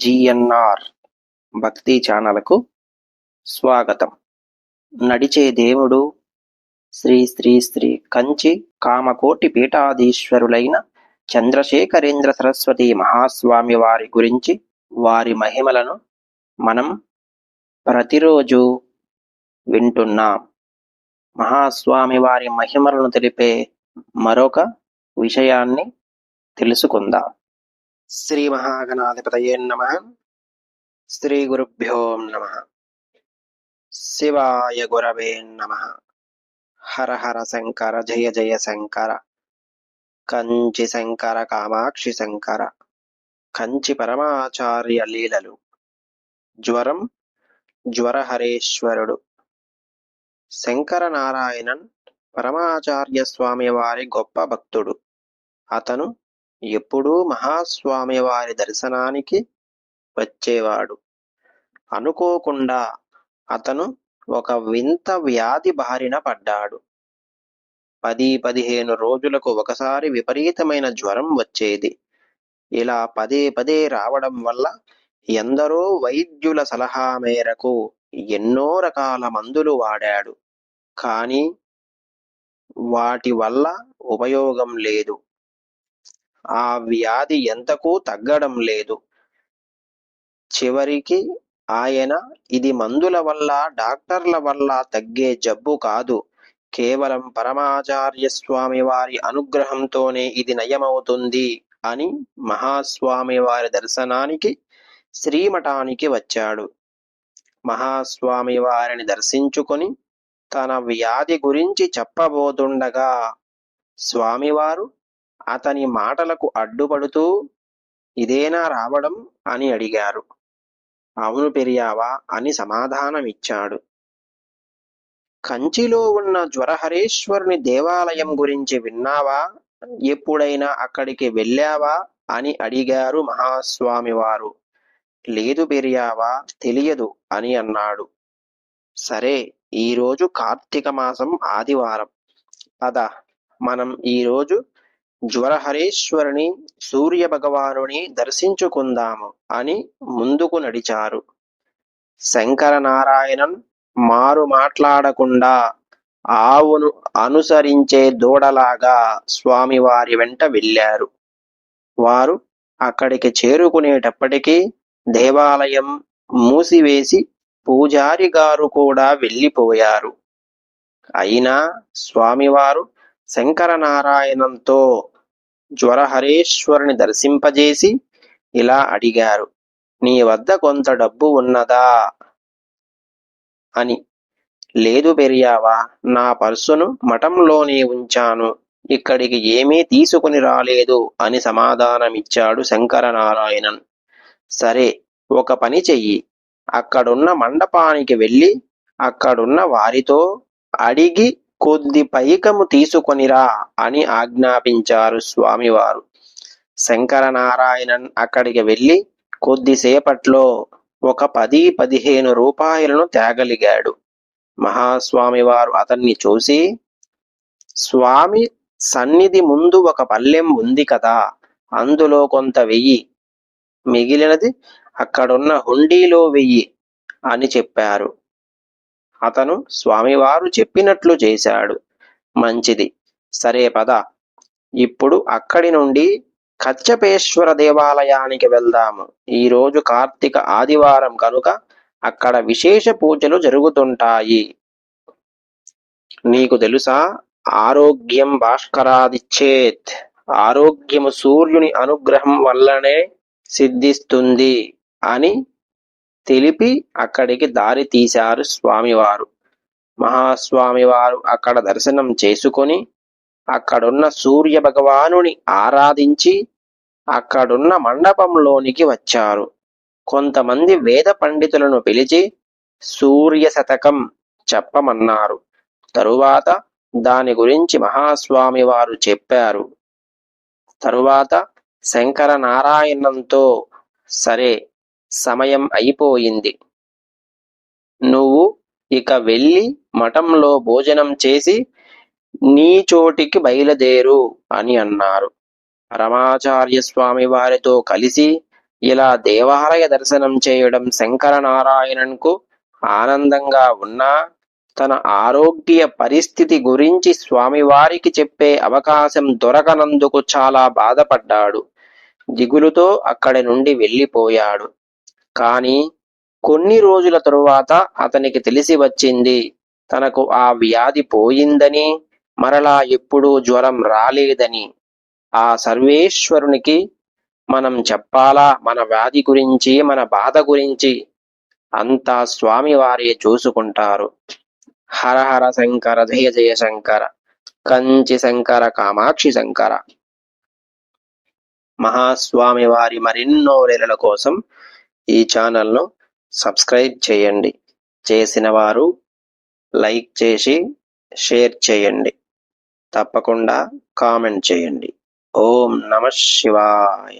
GNR భక్తి ఛానల్కు స్వాగతం. నడిచే దేవుడు శ్రీ శ్రీ శ్రీ కంచి కామకోటి పీఠాధీశ్వరులైన చంద్రశేఖరేంద్ర సరస్వతి మహాస్వామి వారి గురించి వారి మహిమలను మనం ప్రతిరోజు వింటున్నాం. మహాస్వామి వారి మహిమలను తెలిపే మరొక విషయాన్ని తెలుసుకుందాం. శ్రీ మహాగణాధిపతయే నమ. శ్రీ గురుభ్యో నమ. శివాయ గురవే నమ. హర హర శంకర జయ జయ శంకర. కంచి శంకర కామాక్షి శంకర. కంచి పరమాచార్య లీలలు. జ్వరం జ్వరహరేశ్వరుడు. శంకర నారాయణన్ పరమాచార్య స్వామి వారి గొప్ప భక్తుడు. అతను ఎప్పుడూ మహాస్వామి వారి దర్శనానికి వచ్చేవాడు. అనుకోకుండా అతను ఒక వింత వ్యాధి బారిన పడ్డాడు. పది పదిహేను రోజులకు ఒకసారి విపరీతమైన జ్వరం వచ్చేది. ఇలా పదే పదే రావడం వల్ల ఎందరో వైద్యుల సలహా మేరకు ఎన్నో రకాల మందులు వాడాడు. కానీ వాటి వల్ల ఉపయోగం లేదు. ఆ వ్యాధి ఎంతకు తగ్గడం లేదు. చివరికి ఆయన ఇది మందుల వల్ల డాక్టర్ల వల్ల తగ్గే జబ్బు కాదు. కేవలం పరమాచార్య స్వామి వారి అనుగ్రహంతోనే ఇది నయమవుతుంది అని మహాస్వామి వారి దర్శనానికి శ్రీమఠానికి వచ్చాడు. మహాస్వామి వారిని దర్శించుకొని తన వ్యాధి గురించి చెప్పబోతుండగా స్వామివారు అతని మాటలకు అడ్డుపడుతూ ఇదేనా రావడం? అని అడిగారు. అవును పెరియావా అని సమాధానమిచ్చాడు. కంచిలో ఉన్న జ్వరహరేశ్వరుని దేవాలయం గురించి విన్నావా? ఎప్పుడైనా అక్కడికి వెళ్ళావా? అని అడిగారు మహాస్వామివారు. లేదు పెరియావా తెలియదు అని అన్నాడు. సరే ఈరోజు కార్తీక మాసం ఆదివారం. అదా మనం ఈరోజు జ్వరహరేశ్వరుని సూర్య భగవానుని దర్శించుకుందాము అని ముందుకు నడిచారు. శంకరనారాయణన్ మారు మాట్లాడకుండా ఆవును అనుసరించే దూడలాగా స్వామివారి వెంట వెళ్ళారు. వారు అక్కడికి చేరుకునేటప్పటికీ దేవాలయం మూసివేసి పూజారి గారు కూడా వెళ్ళిపోయారు. అయినా స్వామివారు శంకరనారాయణంతో జ్వరహరేశ్వరుని దర్శింపజేసి ఇలా అడిగారు. నీ వద్ద కొంత డబ్బు ఉన్నదా? అని. లేదు పెరియావా నా పర్సును మఠంలోనే ఉంచాను. ఇక్కడికి ఏమీ తీసుకుని రాలేదు అని సమాధానమిచ్చాడు శంకరనారాయణన్. సరే ఒక పని చెయ్యి. అక్కడున్న మండపానికి వెళ్ళి అక్కడున్న వారితో అడిగి కొద్ది పైకము తీసుకొనిరా అని ఆజ్ఞాపించారు స్వామివారు. శంకరనారాయణన్ అక్కడికి వెళ్ళి కొద్దిసేపట్లో ఒక పది పదిహేను రూపాయలను తేగలిగాడు. మహాస్వామివారు అతన్ని చూసి స్వామి సన్నిధి ముందు ఒక పల్లెం ఉంది కదా అందులో కొంత వెయ్యి. మిగిలినది అక్కడున్న హుండీలో వెయ్యి అని చెప్పారు. అతను స్వామివారు చెప్పినట్లు చేశాడు. మంచిది. సరే పద. ఇప్పుడు అక్కడి నుండి కచ్చపేశ్వర దేవాలయానికి వెళ్దాము. ఈ రోజు కార్తీక ఆదివారం కనుక అక్కడ విశేష పూజలు జరుగుతుంటాయి. నీకు తెలుసా? ఆరోగ్యం భాస్కరాదిచ్చేత్. ఆరోగ్యము సూర్యుని అనుగ్రహం వల్లనే సిద్ధిస్తుంది అని తెలిపి అక్కడికి దారి తీశారు స్వామివారు. మహాస్వామివారు అక్కడ దర్శనం చేసుకొని అక్కడున్న సూర్య భగవానుని ఆరాధించి అక్కడున్న మండపంలోనికి వచ్చారు. కొంతమంది వేద పండితులను పిలిచి సూర్య శతకం చెప్పమన్నారు. తరువాత దాని గురించి మహాస్వామి వారు చెప్పారు. తరువాత శంకర నారాయణంతో సరే సమయం అయిపోయింది. నువ్వు ఇక వెళ్ళి మఠంలో భోజనం చేసి నీ చోటికి బయలుదేరు అని అన్నారు. రమాచార్య స్వామి వారితో కలిసి ఇలా దేవాలయ దర్శనం చేయడం శంకరనారాయణన్కు ఆనందంగా ఉన్నా తన ఆరోగ్య పరిస్థితి గురించి స్వామివారికి చెప్పే అవకాశం దొరకనందుకు చాలా బాధపడ్డాడు. దిగులుతో అక్కడి నుండి వెళ్ళిపోయాడు. కాని కొన్ని రోజుల తరువాత అతనికి తెలిసి వచ్చింది తనకు ఆ వ్యాధి పోయిందని మరలా ఎప్పుడూ జ్వరం రాలేదని. ఆ సర్వేశ్వరునికి మనం చెప్పాలా? మన వ్యాధి గురించి మన బాధ గురించి? అంతా స్వామివారే చూసుకుంటారు. హర హర శంకర జయ జయ శంకర కంచి శంకర కామాక్షి శంకర. మహాస్వామి వారి మరెన్నో లీలల కోసం ఈ ఛానల్ను సబ్స్క్రైబ్ చేయండి. చేసిన వారు లైక్ చేసి షేర్ చేయండి. తప్పకుండా కామెంట్ చేయండి. ఓం నమ శివాయ.